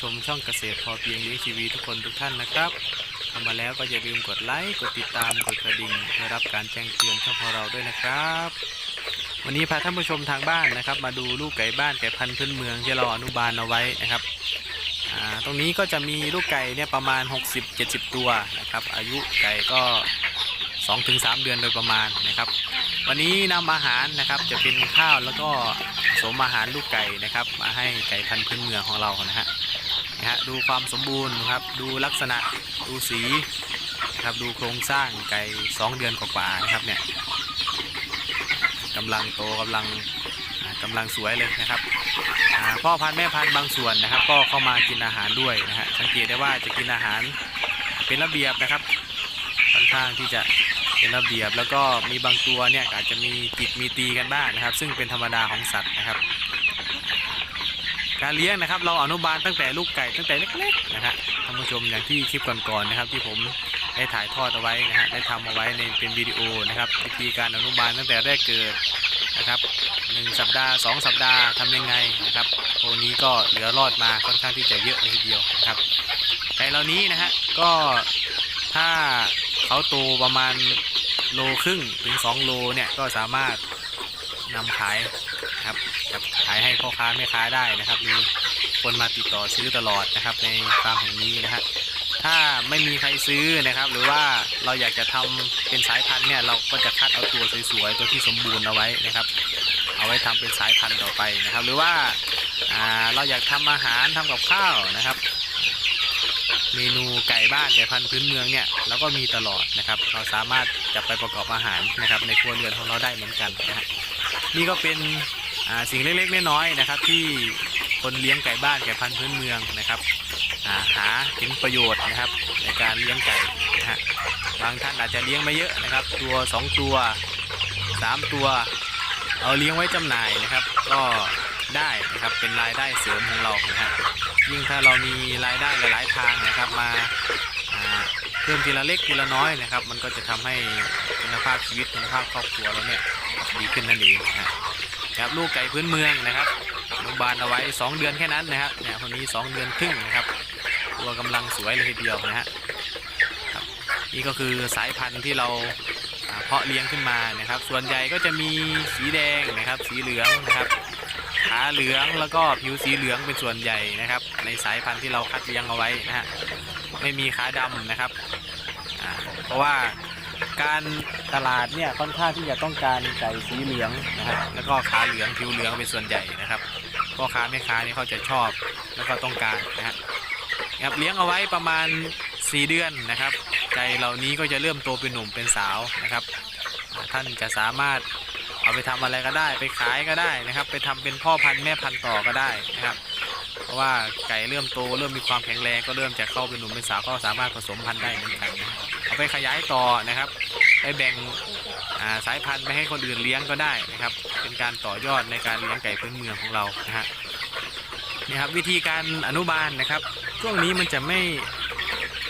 ชมช่องเกษตรพอเพียงเลี้ยงชีวีทุกคนทุกท่านนะครับเข้ามาแล้วก็อย่าลืมกดไลค์ กดติดตาม กดกระดิ่งเพื่อรับการแจ้งเตือนช่องของเราด้วยนะครับ วันนี้พาท่านผู้ชมทางบ้านนะครับ มาดูลูกไก่บ้านไก่พันธุ์พื้นเมืองที่เราอนุบาลเอาไว้นะครับตรงนี้ก็จะมีลูกไก่เนี่ยประมาณ 60-70 ตัวนะครับ อายุไก่ก็ 2-3 เดือนโดยประมาณนะครับ วันนี้นำอาหารนะครับจะเป็นข้าวแล้วก็สมอาหารลูกไก่นะครับ มาให้ไก่พันธุ์พื้นเมืองของเรานะฮะ นะฮะดูความสมบูรณ์ครับดูลักษณะดูสีครับดูโครงสร้างไก่2เดือนกว่าๆนะครับเนี่ยกำลังโตกำลังอ่ากำลังสวยเลยนะครับพ่อพันธุ์แม่พันธุ์บางส่วนนะครับ ก็เข้ามากินอาหารด้วยนะฮะสังเกตได้ว่าจะกินอาหารเป็นระเบียบนะครับค่อนข้างที่จะเป็นระเบียบแล้วก็มีบางตัวเนี่ยอาจจะมีจิกมีตีกันบ้างนะครับ ซึ่งเป็นธรรมดาของสัตว์นะครับ การเลี้ยงนะครับ เราอนุบาลตั้งแต่ลูกไก่ตั้งแต่เล็กๆนะฮะท่านผู้ชมอย่างที่คลิปก่อนๆนะครับ ที่ผมได้ถ่ายทอดเอาไว้นะฮะได้ทำเอาไว้ในเป็นวิดีโอนะครับวิธีการอนุบาลตั้งแต่แรกเกิดนะครับหนึ่งสัปดาห์สองสัปดาห์ทำยังไงนะครับตัวนี้ก็เหลือรอดมาค่อนข้างที่จะเยอะเลยทีเดียวนะครับไก่เหล่านี้นะฮะก็ถ้าเขาโตประมาณโลครึ่งถึง 2 โลเนี่ยก็สามารถ นำขายนะครับกับขายให้พ่อค้าแม่ค้าได้นะครับ มีคนมาติดต่อซื้อตลอดนะครับ ในฟาร์มแห่งนี้นะฮะถ้าไม่มีใครซื้อนะครับ หรือว่าเราอยากจะทำเป็นสายพันธุ์เนี่ยเราก็จะคัดเอาตัวสวยๆตัวที่สมบูรณ์เอาไว้นะครับ เอาไว้ทำเป็นสายพันธุ์ต่อไปนะครับ หรือว่าเราอยากทำอาหารทำกับข้าวนะครับ เมนูไก่บ้านไก่พันธุ์พื้นเมืองเนี่ยเราก็มีตลอดนะครับ เราสามารถจับไปประกอบอาหารนะครับ ในครัวเรือนของเราได้เหมือนกันนะฮะ นี่ก็เป็นสิ่งเล็กๆน้อยๆนะครับ ที่คนเลี้ยงไก่บ้านไก่พันธุ์พื้นเมืองนะครับาหาเห็นประโยชน์นะครับ ในการเลี้ยงไก่นะฮะบางท่านอาจจะเลี้ยงไม่เยอะนะครับ ตัวสองตัวสามตัว เอาเลี้ยงไว้จำหน่ายนะครับ ก็ได้นะครับเป็นรายได้เสริมของเรานะฮะยิ่งถ้าเรามีรายได้หลาย ๆ ทางนะครับมา พิ่มทีละเล็กทีละน้อยนะครับ มันก็จะทำให้คุณภาพชีวิตคุณภาพครอบครัวเราเนี่ยดีขึ้นนั่นเองนะครับลูกไก่พื้นเมืองนะครับอนุบาลเอาไว้ 2 เดือนแค่นั้นนะครับเนี่ยคนนี้ 2 เดือนครึ่งนะครับตัวกำลังสวยเลยทีเดียวนะฮะนี่ก็คือสายพันธุ์ที่เราเพาะเลี้ยงขึ้นมานะครับ ส่วนใหญ่ก็จะมีสีแดงนะครับ สีเหลืองนะครับขาเหลืองแล้วก็ผิวสีเหลืองเป็นส่วนใหญ่นะครับ ในสายพันธุ์ที่เราคัดเลี้ยงเอาไว้นะฮะไม่มีขาดำนะครับ เพราะว่าการตลาดเนี่ยค่อนข้างที่จะต้องการไก่สีเหลืองนะครับแล้วก็ขาเหลืองผิวเหลืองเป็นส่วนใหญ่นะครับพ่อค้าแม่ค้านี่เขาจะชอบแล้วก็ต้องการนะครับเลี้ยงเอาไว้ประมาณ 4 เดือนนะครับ ไก่เหล่านี้ก็จะเริ่มโตเป็นหนุ่มเป็นสาวนะครับ ท่านจะสามารถเอาไปทำอะไรก็ได้ ไปขายก็ได้นะครับ ไปทำเป็นพ่อพันธุ์แม่พันธุ์ต่อก็ได้นะครับ เพราะว่าไก่เริ่มโตเริ่มมีความแข็งแรงก็เริ่มจะเข้าเป็นหนุ่มเป็นสาวก็สามารถผสมพันธุ์ได้เหมือนกันนะเอา ไปขยายต่อนะครับไปแบ่งาสายพันธุ์ไปให้คนอื่นเลี้ยงก็ได้นะครับ เป็นการต่อยอดในการเลี้ยงไก่พื้นเมืองของเรานะฮะนี่ครับวิธีการอนุบาลนะครับ ช่วงนี้มันจะไม่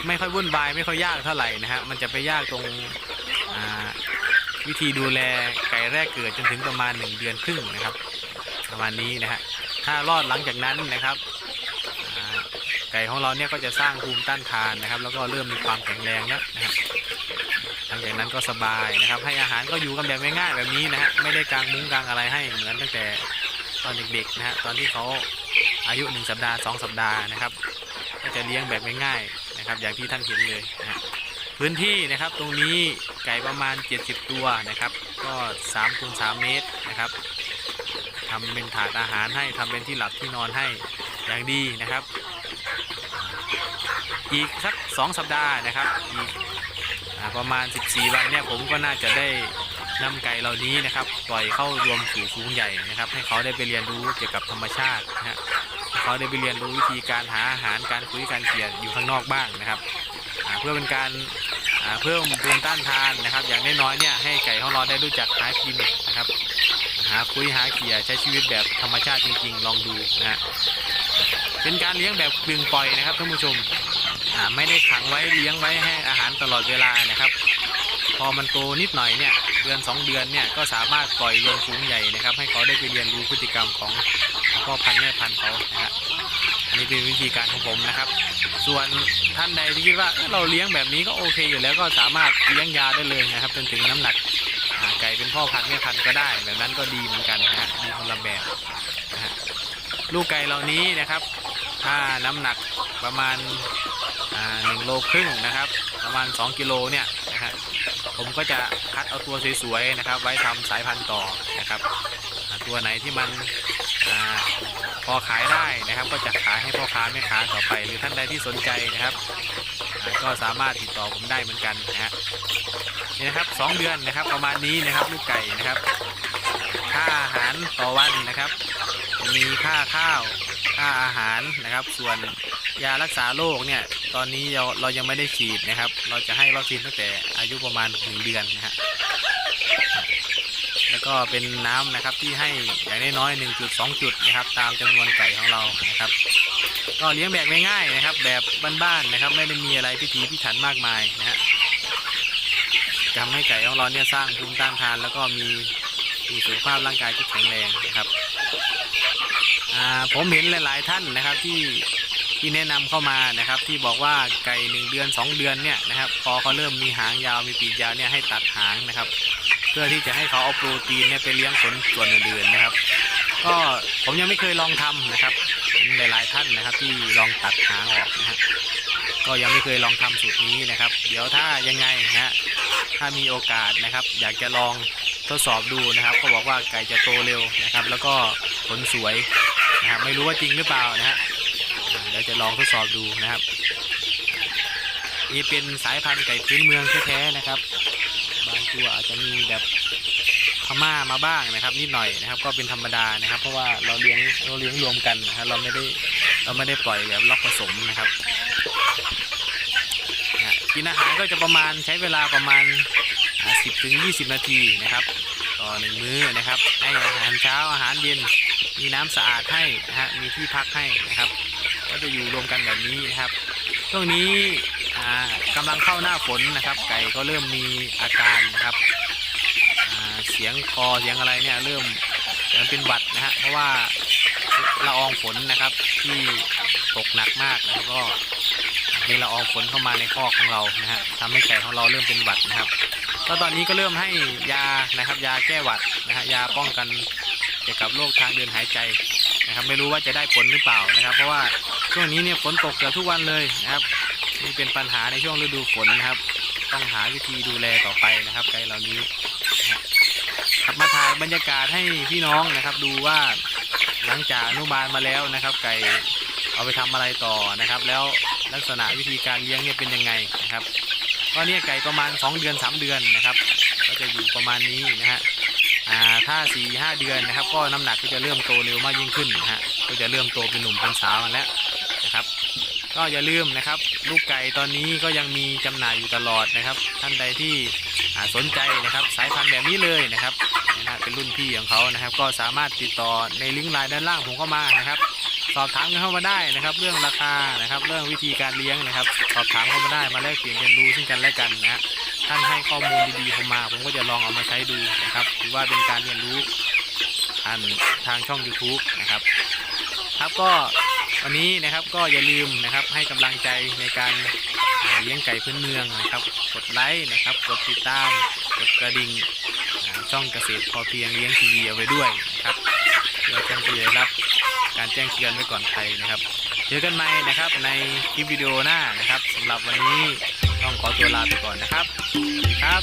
ไม่ค่อยวุ่นวายไม่ค่อยยากเท่าไหร่นะฮะมันจะไปยากตรงวิธีดูแลไก่แรกเกิดจนถึงประมาณ 1 เดือนครึ่งนะครับ ประมาณนี้นะฮะถ้ารอดหลังจากนั้นนะครับ ไก่ของเราเนี่ยก็จะสร้างภูมิต้านทานนะครับ แล้วก็เริ่มมีความแข็งแรงแล้วนะฮะหลังจากนั้นก็สบายนะครับ ให้อาหารก็อยู่กันแบบง่ายๆแบบนี้นะฮะไม่ได้กางมุ้งกางอะไรให้เหมือนตั้งแต่ตอนเด็กๆนะฮะตอนที่เขาอายุ 1 สัปดาห์ 2 สัปดาห์นะครับ ก็จะเลี้ยงแบบง่ายๆนะครับ อย่างที่ท่านเห็นเลยนะฮะพื้นที่นะครับตรงนี้ไก่ประมาณ 70 ตัวนะครับ ก็3คูณ3เมตรนะครับทำเป็นถาดอาหารให้ทำเป็นที่หลับที่นอนให้อย่างดีนะครับ อีกสัก2สัปดาห์นะครับอีกอประมาณ 14 วันเนี่ยผมก็น่าจะได้นำไก่เหล่านี้นะครับ ปล่อยเข้ารวมสู่ฝูงใหญ่นะครับ ให้เขาได้ไปเรียนรู้เกี่ยวกับธรรมชาตินะฮะเขาได้ไปเรียนรู้วิธีการหาอาหารการคุยการเกี่ยอยู่ข้างนอกบ้างนะครับเพื่อเป็นการอ่าเพิ่มภูมิต้านทานนะครับ อย่างน้อยๆเนี่ยให้ไก่ของเราได้รู้จักหากินนะครับ หาคุยหาเกี่ยใช้ชีวิตแบบธรรมชาติจริงๆ ลองดูนะฮะเป็นการเลี้ยงแบบกึ่งปล่อยนะครับท่านผู้ชม ไม่ได้ขังไว้เลี้ยงไว้ให้อาหารตลอดเวลานะครับ พอมันโตนิดหน่อยเนี่ยเดือน 2 เดือนเนี่ยก็สามารถปล่อยลงฝูงใหญ่นะครับ ให้เขาได้ไปเรียนรู้พฤติกรรมของพ่อพันธุ์แม่พันธุ์เขานะฮะอันนี้เป็นวิธีการของผมนะครับ ส่วนท่านใดที่คิดว่าเราเลี้ยงแบบนี้ก็โอเคอยู่แล้วก็สามารถเลี้ยงยาได้เลยนะครับจนถึงน้ำหนักไก่เป็นพ่อพันธุ์แม่พันธุ์ก็ได้แบบนั้นก็ดีเหมือนกันนะฮะดีคนละแบบนะฮะลูกไก่เหล่านี้นะครับ ถ้าน้ำหนักประมาณหนึ่งโลครึ่งนะครับ ประมาณ 2 กิโลเนี่ยนะฮะผมก็จะคัดเอาตัวสวยๆนะครับ ไว้ทำสายพันธุ์ต่อนะครับตัวไหนที่มันอพอขายได้นะครับ ก็จะขายให้พ่อค้าแม่ค้าต่อไป หรือท่านใดที่สนใจนะครับก็สามารถติดต่อผมได้เหมือนกันนะฮะนี่นะครับสองเดือนนะครับประมาณนี้นะครับลูกไก่นะครับ ค่าอาหารต่อวันนะครับ มีค่าข้าว ค่าอาหารนะครับ ส่วนยารักษาโรคเนี่ยตอนนี้เราเรายังไม่ได้ฉีดนะครับ เราจะให้วัคซีนตั้งแต่อายุประมาณหนึ่งเดือนนะฮะแล้วก็เป็นน้ำนะครับที่ให้อย่างน้อยๆหนึ่งจุดสองจุดนะครับ ตามจำนวนไก่ของเรานะครับ ก็เลี้ยงแบบง่ายๆนะครับ แบบบ้านๆนะครับ ไม่ได้มีอะไรพิถีพิถันมากมายนะฮะทำให้ไก่ของเราเนี่ยสร้างภูมิต้านทาน แล้วก็มีมีสุขภาพร่างกายที่แข็งแรงนะครับ ผมเห็นหลาย ๆ ท่านนะครับที่ที่แนะนำเข้ามานะครับ ที่บอกว่าไก่หนึ่งเดือนสองเดือนเนี่ยนะครับพอเขาเริ่มมีหางยาวมีปีกยาวเนี่ยให้ตัดหางนะครับ เพื่อที่จะให้เขาเอาโปรตีนเนี่ยไปเลี้ยงขนส่วนอื่นๆนะครับ ก็ผมยังไม่เคยลองทำนะครับเห็นหลายๆท่านนะครับ ที่ลองตัดหางออกนะฮะก็ยังไม่เคยลองทำสูตรนี้นะครับ เดี๋ยวถ้ายังไงนะฮะถ้ามีโอกาสนะครับ อยากจะลองทดสอบดูนะครับเขาบอกว่าไก่จะโตเร็วนะครับ แล้วก็ขนสวย นะครับไม่รู้ว่าจริงหรือเปล่านะฮะอ่าเดี๋ยวจะลองทดสอบดูนะครับนี่เป็นสายพันธุ์ไก่พื้นเมืองแท้ๆนะครับ บางตัวอาจจะมีแบบพม่ามาบ้างนะครับ นิดหน่อยนะครับ ก็เป็นธรรมดานะครับ เพราะว่าเราเลี้ยงเราเลี้ยงรวมกันนะครับเราไม่ได้เราไม่ได้ปล่อยแบบล็อกผสมนะครับกินอาหารก็จะประมาณใช้เวลาประมาณสิบถึงยี่สิบนาทีนะครับ ต่อหนึ่งมื้อนะครับ ให้อาหารเช้าอาหารเย็น มีน้ำสะอาดให้นะฮะมีที่พักให้นะครับ ก็จะอยู่รวมกันแบบนี้นะครับช่วงนี้อ่ากำลังเข้าหน้าฝนนะครับ ไก่ก็เริ่มมีอาการนะครับเสียงคอเสียงอะไรเนี่ยเริ่มเหมือนเป็นหวัดนะฮะเพราะว่าละอองฝนนะครับที่ตกหนักมากแล้วก็มีละอองฝนเข้ามาในคอกของเรานะฮะทำให้ไก่ของเราเริ่มเป็นหวัดนะครับก็ตอนนี้ก็เริ่มให้ยานะครับ ยาแก้หวัดนะฮะยาป้องกัน กี่ยวกับโรคทางเดินหายใจนะครับ ไม่รู้ว่าจะได้ผลหรือเปล่านะครับ เพราะว่าช่วงนี้เนี่ยฝนตกเกือบทุกวันเลยนะครับนี่เป็นปัญหาในช่วงฤดูฝนนะครับ ต้องหาวิธีดูแลต่อไปนะครับไก่เหล่านี้ครับมาถ่ายบรรยากาศให้พี่น้องนะครับ ดูว่าหลังจากอนุบาลมาแล้วนะครับ ไก่เอาไปทำอะไรต่อนะครับ แล้วลักษณะวิธีการเลี้ยงเนี่ยเป็นยังไงนะครับก็เนี่ยไก่ประมาณ 2 เดือน 3 เดือนนะครับ ก็จะอยู่ประมาณนี้นะฮะ ถ้า4ีหเดือนนะครับ ก็น้ำหนักก็จะเริ่มโตเร็วมากยิ่งขึ้นนะฮะก็จะเริ่มโตเป็นหนุ่มเป็นสาวแล้วนะครับ ก็อย่าลืมนะครับ ลูกไก่ตอนนี้ก็ยังมีจำหน่ายอยู่ตลอดนะครับ ท่านใดที่สนใจนะครับ สายพันธุ์แบบนี้เลยนะครับนะเป็นรุ่นพี่ของเขานะครับ ก็สามารถติดต่อในลิงก์ไลน์ด้านล่างผมก็มานะครับ สอบถามกันเข้ามาได้นะครับ เรื่องราคานะครับ เรื่องวิธีการเลี้ยงนะครับ สอบถามเข้ามาได้มาแลกเปลี่ยนเรียนรู้ซึ่งกันและกันนะฮะท่านให้ข้อมูลดีๆเข้ามา ผมก็จะลองเอามาใช้ดูนะครับถือว่าเป็นการเรียนรู้ผ่านทางช่อง YouTube นะครับ ครับก็วันนี้นะครับก็อย่าลืมนะครับให้กำลังใจในการเลี้ยงไก่พื้นเมืองนะครับ กดไลค์นะครับ กดติดตาม กดกระดิ่งช่องเกษตรพอเพียงเลี้ยงทีวีเอาไว้ด้วยนะครับเพื่อท่านจะได้รับ การแจ้งเตือนไว้ก่อนใครนะครับ เจอกันใหม่นะครับในคลิปวิดีโอหน้านะครับสำหรับวันนี้ต้องขอตัวลาไปก่อนนะครับสวัสดีครับ